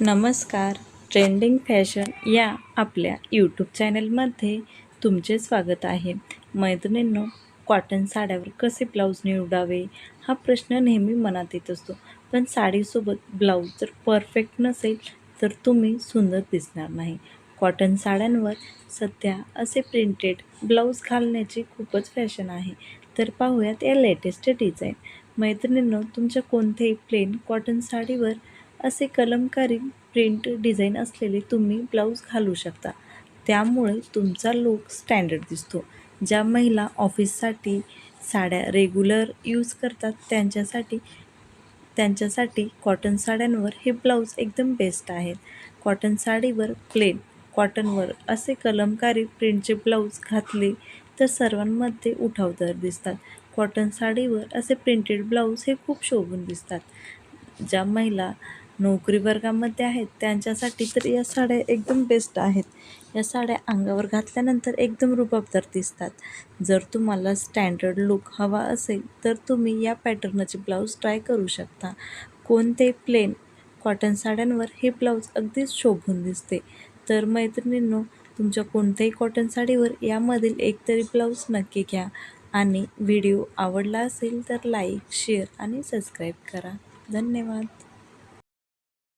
नमस्कार. Trending fashion या आपल्या यूट्यूब चॅनलमध्ये तुमचे स्वागत आहे. मैत्रिणींनो कॉटन साड्यावर कसे ब्लाऊज निवडावे? हा प्रश्न नेहमी मनात येत असतो. पण साडीसोबत ब्लाऊज जर परफेक्ट नसेल तर तुम्ही सुंदर दिसणार नाही. कॉटन साड्यांवर सध्या असे प्रिंटेड ब्लाऊज घालण्याची खूपच फॅशन आहे. तर पाहूयात या लेटेस्ट डिझाईन. मैत्रिणींनो तुमच्या कोणत्याही प्लेन कॉटन साडीवर असे कलमकारी प्रिंट डिझाईन असलेले तुम्ही ब्लाऊज घालू शकता. त्यामुळे तुमचा लूक स्टँडर्ड दिसतो. ज्या महिला ऑफिससाठी साड्या रेग्युलर यूज करतात त्यांच्यासाठी त्यांच्यासाठी कॉटन साड्यांवर हे ब्लाऊज एकदम बेस्ट आहेत. कॉटन साडीवर प्लेन कॉटनवर असे कलमकारी प्रिंटचे ब्लाऊज घातले तर सर्वांमध्ये उठावदार दिसतात. कॉटन साडीवर असे प्रिंटेड ब्लाऊज हे खूप शोभून दिसतात. ज्या महिला नोकरी वर्गामध्ये आहेत त्यांच्यासाठी तर या साड्या एकदम बेस्ट आहेत. या साड्या अंगावर घातल्यानंतर एकदम रुबाबदार दिसतात. जर तुम्हाला स्टँडर्ड लुक हवा असेल तर तुम्ही या पॅटर्नचे ब्लाऊज ट्राय करू शकता. कोणते प्लेन कॉटन साड्यांवर हे ब्लाऊज अगदीच शोभून दिसते. तर मैत्रिणींनो तुमच्या कोणत्याही कॉटन साडीवर यामधील एकतरी ब्लाऊज नक्की घ्या. आणि व्हिडिओ आवडला असेल तर लाईक शेअर आणि सबस्क्राईब करा. धन्यवाद.